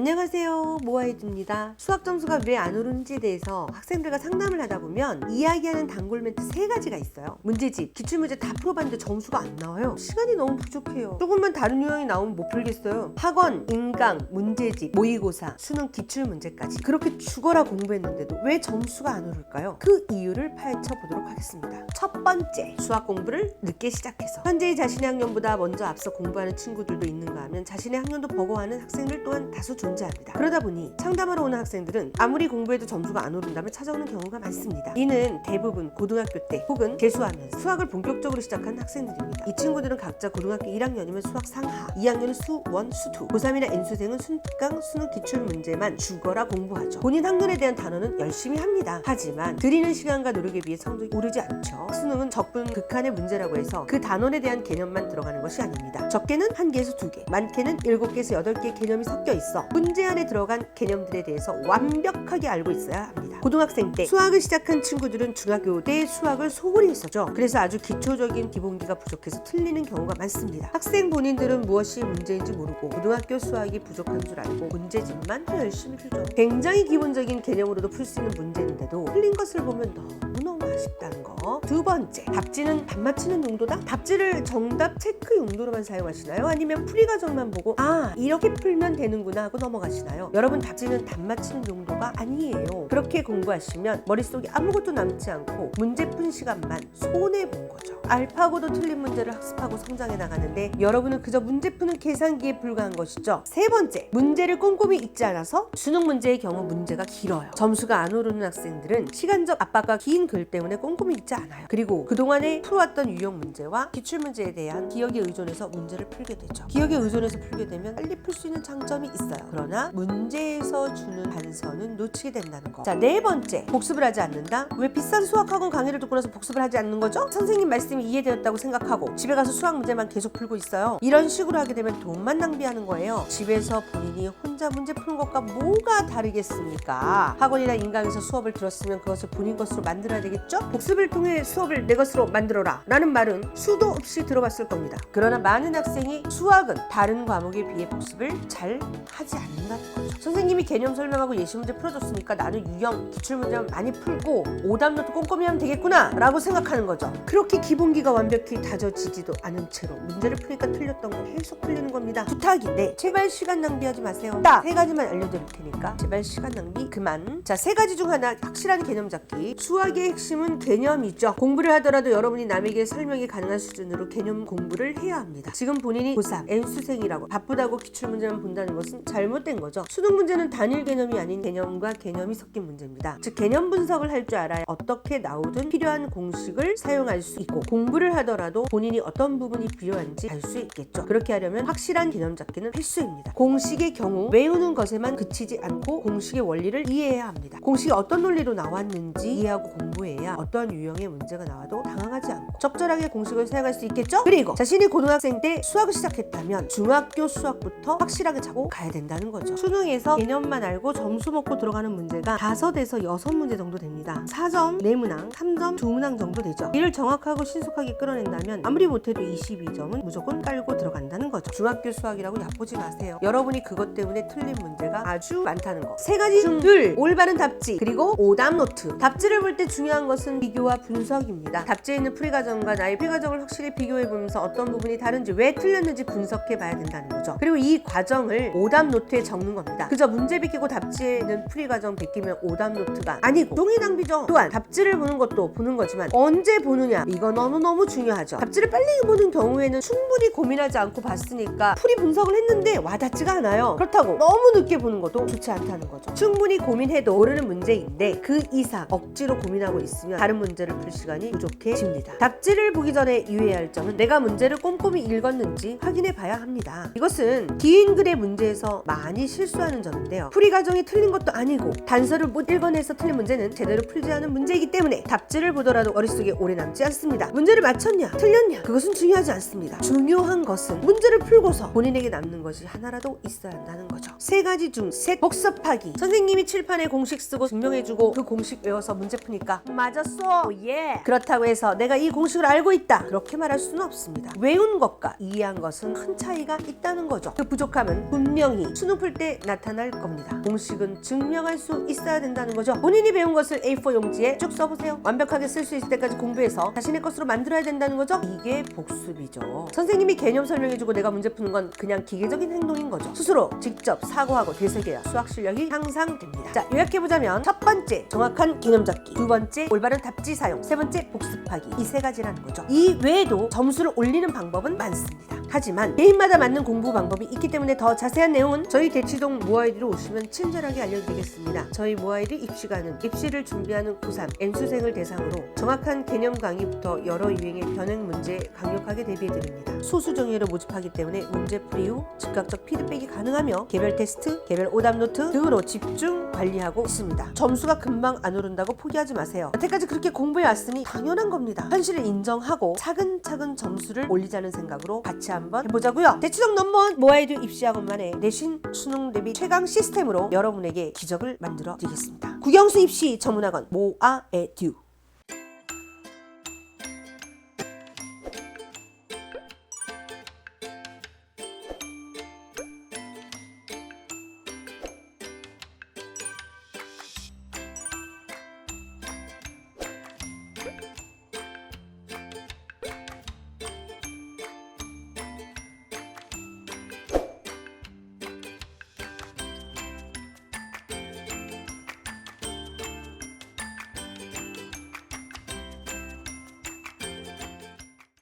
안녕하세요. 모아이드입니다. 수학 점수가 왜 안 오르는지에 대해서 학생들과 상담을 하다 보면 이야기하는 단골 멘트 세 가지가 있어요. 문제집 기출문제 다 풀어봤는데 점수가 안 나와요. 시간이 너무 부족해요. 조금만 다른 유형이 나오면 못 풀겠어요. 학원, 인강, 문제집, 모의고사, 수능 기출문제까지. 그렇게 죽어라 공부했는데도 왜 점수가 안 오를까요? 그 이유를 파헤쳐 보도록 하겠습니다. 첫 번째 수학 공부를 늦게 시작해서. 현재 자신의 학년보다 먼저 앞서 공부하는 친구들도 있는가 하면 자신의 학년도 버거워하는 학생들 또한 다수 존 재합니다. 그러다 보니 상담하러 오는 학생들은 아무리 공부해도 점수가 안 오른다면 찾아오는 경우가 많습니다. 이는 대부분 고등학교 때 혹은 재수하면서 수학을 본격적으로 시작한 학생들입니다. 이 친구들은 각자 고등학교 1학년이면 수학 상하, 2학년은 수원, 수투, 고3이나 N수생은 순강, 수능 기출 문제만 죽어라 공부하죠. 본인 학년에 대한 단어는 열심히 합니다. 하지만 들이는 시간과 노력에 비해 성적이 오르지 않죠. 수능은 적분 극한의 문제라고 해서 그 단원에 대한 개념만 들어가는 것이 아닙니다. 적게는 한 개에서 두 개, 많게는 일곱 개에서 여덟 개의 개념이 섞여 있어 문제 안에 들어간 개념들에 대해서 완벽하게 알고 있어야 합니다. 고등학생 때 수학을 시작한 친구들은 중학교 때 수학을 소홀히 했었죠. 그래서 아주 기초적인 기본기가 부족해서 틀리는 경우가 많습니다. 학생 본인들은 무엇이 문제인지 모르고 고등학교 수학이 부족한 줄 알고 문제집만 열심히 풀죠. 굉장히 기본적인 개념으로도 풀 수 있는 문제인데도 틀린 것을 보면 너무너무 아쉽다는 거. 두 번째, 답지는 답 맞히는 용도다? 답지를 정답 체크 용도로만 사용하시나요? 아니면 풀이 과정만 보고 아 이렇게 풀면 되는구나 하고 넘어가시나요? 여러분 답지는 답 맞히는 용도가 아니에요. 그렇게 공부하시면 머릿속에 아무것도 남지 않고 문제 푼 시간만 손해 본 거죠. 알파고도 틀린 문제를 학습하고 성장해 나가는데 여러분은 그저 문제 푸는 계산기에 불과한 것이죠. 세 번째, 문제를 꼼꼼히 읽지 않아서 수능 문제의 경우 문제가 길어요. 점수가 안 오르는 학생들은 시간적 압박과 긴 글 때문에 꼼꼼히 읽지 않아요. 그리고 그동안에 풀어왔던 유형 문제와 기출 문제에 대한 기억에 의존해서 문제를 풀게 되죠. 기억에 의존해서 풀게 되면 빨리 풀 수 있는 장점이 있어요. 그러나 문제에서 주는 단서는 놓치게 된다는 거. 자, 네 번째, 복습을 하지 않는다. 왜 비싼 수학학원 강의를 듣고 나서 복습을 하지 않는 거죠? 선생님 말씀이 이해되었다고 생각하고 집에 가서 수학 문제만 계속 풀고 있어요. 이런 식으로 하게 되면 돈만 낭비하는 거예요. 집에서 본인이 혼자 문제 푸는 것과 뭐가 다르겠습니까? 학원이나 인강에서 수업을 들었으면 그것을 본인 것으로 만들어야 되겠죠? 복습을 통해 수업을 내 것으로 만들어라. 라는 말은 수도 없이 들어봤을 겁니다. 그러나 많은 학생이 수학은 다른 과목에 비해 복습을 잘 하지 않는다는 거죠. 선생님이 개념 설명하고 예시 문제 풀어줬으니까 나는 유형 기출 문제만 많이 풀고 오답노트 꼼꼼히 하면 되겠구나 라고 생각하는 거죠. 그렇게 기본기가 완벽히 다져지지도 않은 채로 문제를 풀니까 틀렸던 거 계속 틀리는 겁니다. 부탁인데 제발 시간 낭비하지 마세요. 딱 세 가지만 알려드릴 테니까 제발 시간 낭비 그만. 자 세 가지 중 하나 확실한 개념 잡기. 수학의 핵심은 개념이 죠. 공부를 하더라도 여러분이 남에게 설명이 가능한 수준으로 개념 공부를 해야 합니다. 지금 본인이 고3, N수생이라고 바쁘다고 기출문제만 본다는 것은 잘못된 거죠. 수능 문제는 단일 개념이 아닌 개념과 개념이 섞인 문제입니다. 즉 개념 분석을 할 줄 알아야 어떻게 나오든 필요한 공식을 사용할 수 있고 공부를 하더라도 본인이 어떤 부분이 필요한지 알 수 있겠죠. 그렇게 하려면 확실한 개념 잡기는 필수입니다. 공식의 경우 외우는 것에만 그치지 않고 공식의 원리를 이해해야 합니다. 공식이 어떤 논리로 나왔는지 이해하고 공부해야 어떤 유형의 문제가 나와도 당황하지 않고 적절하게 공식을 사용할 수 있겠죠? 그리고 자신이 고등학생 때 수학을 시작했다면 중학교 수학부터 확실하게 잡고 가야 된다는 거죠. 수능에서 개념만 알고 점수 먹고 들어가는 문제가 5에서 6문제 정도 됩니다. 4점, 네문항, 3점, 두문항 정도 되죠. 이를 정확하고 신속하게 끌어낸다면 아무리 못해도 22점은 무조건 깔고 들어간다는 거죠. 중학교 수학이라고 얕보지 마세요. 여러분이 그것 때문에 틀린 문제가 아주 많다는 거. 세 가지 중 둘, 올바른 답지, 그리고 오답 노트. 답지를 볼 때 중요한 것은 비교와 분석입니다. 답지에 있는 풀이 과정과 나의 풀이 과정을 확실히 비교해 보면서 어떤 부분이 다른지 왜 틀렸는지 분석해 봐야 된다는 거죠. 그리고 이 과정을 오답 노트에 적는 겁니다. 그저 문제 비키고 답지에 있는 풀이 과정 비키면 오답 노트가 아니고 종이 낭비죠. 또한 답지를 보는 것도 보는 거지만 언제 보느냐 이거 너무너무 중요하죠. 답지를 빨리 보는 경우에는 충분히 고민하지 않고 봤으니까 풀이 분석을 했는데 와닿지가 않아요. 그렇다고 너무 늦게 보는 것도 좋지 않다는 거죠. 충분히 고민해도 모르는 문제인데 그 이상 억지로 고민하고 있으면 다른 문제를 풀 시간이 부족해집니다. 답지를 보기 전에 유의해야 할 점은 내가 문제를 꼼꼼히 읽었는지 확인해 봐야 합니다. 이것은 긴 글의 문제에서 많이 실수하는 점인데요. 풀이 과정이 틀린 것도 아니고 단서를 못 읽어내서 틀린 문제는 제대로 풀지 않은 문제이기 때문에 답지를 보더라도 머릿속에 오래 남지 않습니다. 문제를 맞췄냐 틀렸냐 그것은 중요하지 않습니다. 중요한 것은 문제를 풀고서 본인에게 남는 것이 하나라도 있어야 한다는 거죠. 세 가지 중 셋 복습하기. 선생님이 칠판에 공식 쓰고 증명해주고 그 공식 외워서 문제 푸니까 맞았어. 예. 그렇다고 해서 내가 이 공식을 알고 있다. 그렇게 말할 수는 없습니다. 외운 것과 이해한 것은 큰 차이가 있다는 거죠. 그 부족함은 분명히 수능 풀 때 나타날 겁니다. 공식은 증명할 수 있어야 된다는 거죠. 본인이 배운 것을 A4 용지에 쭉 써보세요. 완벽하게 쓸 수 있을 때까지 공부해서 자신의 것으로 만들어야 된다는 거죠. 이게 복습이죠. 선생님이 개념 설명해주고 내가 문제 푸는 건 그냥 기계적인 행동인 거죠. 스스로 직접 사고하고 되새겨야 수학 실력이 향상됩니다. 자, 요약해보자면 첫 번째 정확한 개념 잡기, 두 번째 올바른 답지 사용, 세 번째 복습하기 이 세 가지라는 거죠. 이 외에도 점수를 올리는 방법은 많습니다. 하지만 개인마다 맞는 공부 방법이 있기 때문에 더 자세한 내용은 저희 대치동 모아이디로 오시면 친절하게 알려드리겠습니다. 저희 모아이디 입시가는 입시를 준비하는 고3 N수생을 대상으로 정확한 개념 강의부터 여러 유행의 변형 문제 강력하게 대비해드립니다. 소수 정예로 모집하기 때문에 문제 풀이 후 즉각적 피드백이 가능하며 개별 테스트, 개별 오답 노트 등으로 집중 관리하고 있습니다. 점수가 금방 안 오른다고 포기하지 마세요. 여태까지 그렇게 공부해 왔으니 당연한 겁니다. 현실을 인정하고 차근차근 점수를 올리자는 생각으로 같이 한번 해보자고요. 대치동 넘버원 모아이드 입시학원만의 내신 수능 대비 최강 시스템으로 여러분에게 기적을 만들어 드리겠습니다. 국영수 입시 전문학원 모아에듀